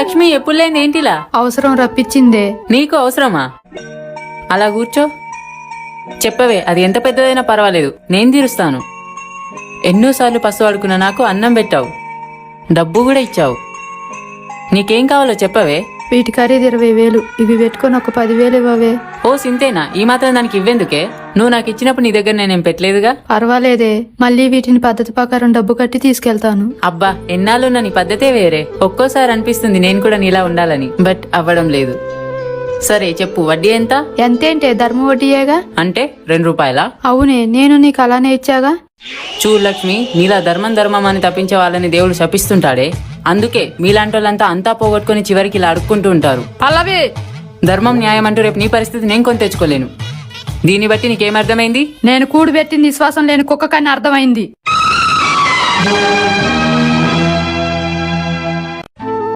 లక్ష్మి ఎప్పుడు లేని ఏంటిలా? అవసరం రప్పించిందే. నీకు అవసరమా? అలా కూర్చో. చెప్పవే అది ఎంత పెద్దదైనా పర్వాలేదు. నేను తీరుస్తాను. ఎన్నోసార్లు పసు అడుకున్న నాకు అన్నం పెట్టావు. డబ్బు కూడా ఇచ్చావు. నీకేం కావాలో చెప్పవే. వీటి ఖరీదు ఇరవై వేలు. ఇవి పెట్టుకొని ఒక పదివేలు ఇవ్వవే. ఓ సింతేనా? ఈ మాత్రం దానికి ఇవ్వెందుకే? నువ్వు నాకు ఇచ్చినప్పుడు నీ దగ్గర నేనేం పెట్టలేదుగా? పర్వాలేదే. మళ్ళీ వీటిని పద్ధతి ప్రకారం డబ్బు కట్టి తీసుకెళ్తాను. అబ్బా ఎన్నాళ్ళున్న నీ పద్ధతే వేరే. ఒక్కోసారి అనిపిస్తుంది నేను కూడా నీలా ఉండాలని బట్ అవ్వడం లేదు. సరే చెప్పు వడ్డీ ఎంత? ఎంతేంటే ధర్మ వడ్డీయేగా? అంటే రెండు రూపాయలా? అవునే నేను నీకు అలానే ఇచ్చాగా? చూడు లక్ష్మి నీలా ధర్మం ధర్మం అని తప్పించే వాళ్ళని దేవుడు శపిస్తుంటాడే. అందుకే మీలాంటి వాళ్ళంతా అంతా పోగొట్టుకుని చివరికి ఇలా అడుక్కుంటూ ఉంటారు. పల్లవి! ధర్మం న్యాయం అంటూ రేపు నీ పరిస్థితి నేను కొని తెచ్చుకోలేను. దీన్ని బట్టి నీకేమర్థమైంది నేను కూడు విశ్వాసం లేని కుక్క కన్నా అర్థమైంది.